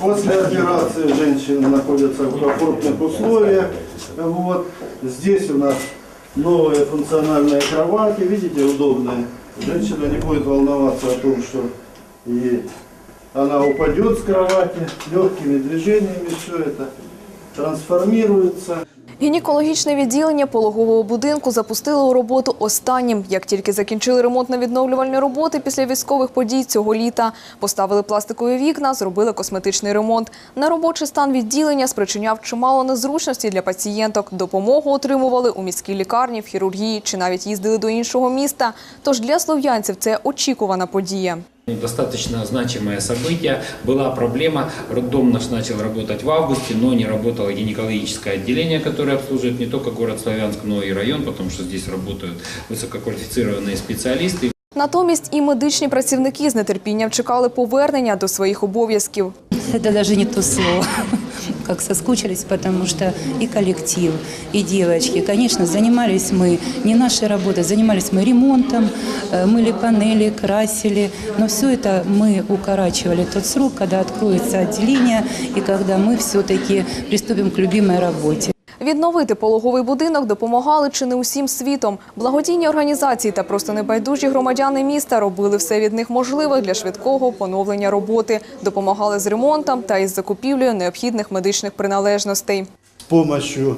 После операции женщина находится в комфортных условиях. Вот. Здесь у нас новые функциональные кровати, видите, удобные. Женщина не будет волноваться о том, что и она упадет с кровати, легкими движениями все это трансформируется. Гінекологічне відділення пологового будинку запустили у роботу останнім. Як тільки закінчили ремонтно-відновлювальні роботи після військових подій цього літа, поставили пластикові вікна, зробили косметичний ремонт. На робочий стан відділення спричиняв чимало незручності для пацієнток. Допомогу отримували у міській лікарні, в хірургії чи навіть їздили до іншого міста. Тож для слов'янців це очікувана подія. Достаточно значимое событие. Была проблема. Роддом наш начал работать в августе, но не работало гинекологическое отделение, которое обслуживает не только город Славянск, но и район, потому что здесь работают высококвалифицированные специалисты. Натомість і медичні працівники з нетерпінням чекали повернення до своїх обов'язків. Это даже не то слово, как соскучились, потому что и коллектив, и девочки, конечно, занимались мы не нашей работой, занимались мы ремонтом, э, мыли панели, красили, но все это мы укорачивали тот срок, когда откроется отделение и когда мы все-таки приступим к любимой работе. Відновити пологовий будинок допомагали чи не усім світом. Благодійні організації та просто небайдужі громадяни міста робили все від них можливе для швидкого поновлення роботи, допомагали з ремонтом та із закупівлею необхідних медичних приналежностей. с помощью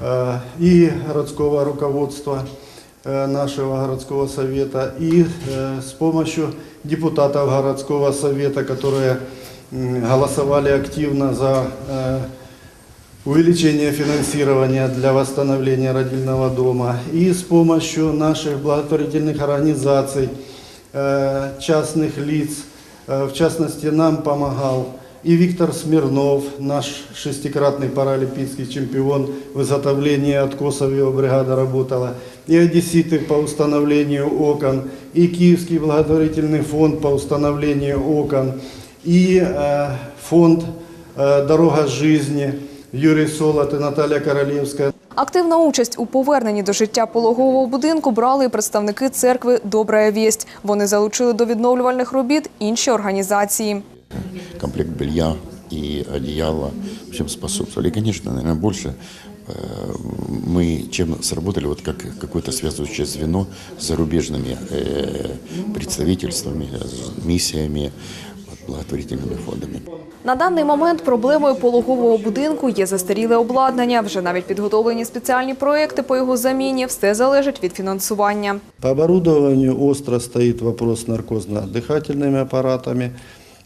э, и городского руководства э, нашего городского совета, и э, с помощью депутатов городского совета, которые м, голосовали активно за э, увеличение финансирования для восстановления родильного дома, и с помощью наших благотворительных организаций, э, частных лиц, Э, в частности, нам помогал и Виктор Смирнов, наш шестикратный паралимпийский чемпион в изготовлении откосов, его бригада работала, и одесситы по установлению окон, и Киевский благотворительный фонд по установлению окон, и э, фонд «Дорога жизни», Юрий Солод и Наталья Королевская. Активну участь у поверненні до життя пологового будинку брали і представники церкви «Добрая вість». Вони залучили до відновлювальних робіт інші організації. комплект белья и одеяла, в общем, способствовали. И, конечно, наверное, больше э, мы чем сработали вот как какое-то связывающее звено с зарубежными э, представительствами, с миссиями, вот, благотворительными фондами. На даний момент проблемою пологового будинку є застаріле обладнання. Вже навіть підготовлені спеціальні проекти по його заміні. Все залежить від фінансування. По оборудованию остро стоит вопрос с наркозно-дыхательными аппаратами.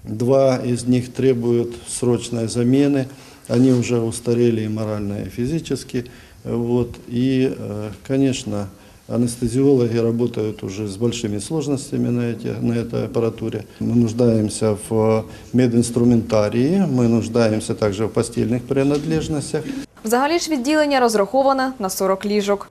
Два из них требуют срочной замены. Они уже устарели и морально, и физически. Вот. И, э, конечно, анестезиологи работают уже с большими сложностями на, эти, на этой аппаратуре. Мы нуждаемся в мединструментарии, мы нуждаемся также в постельных принадлежностях. Взагалі ж відділення розраховане на 40 ліжок.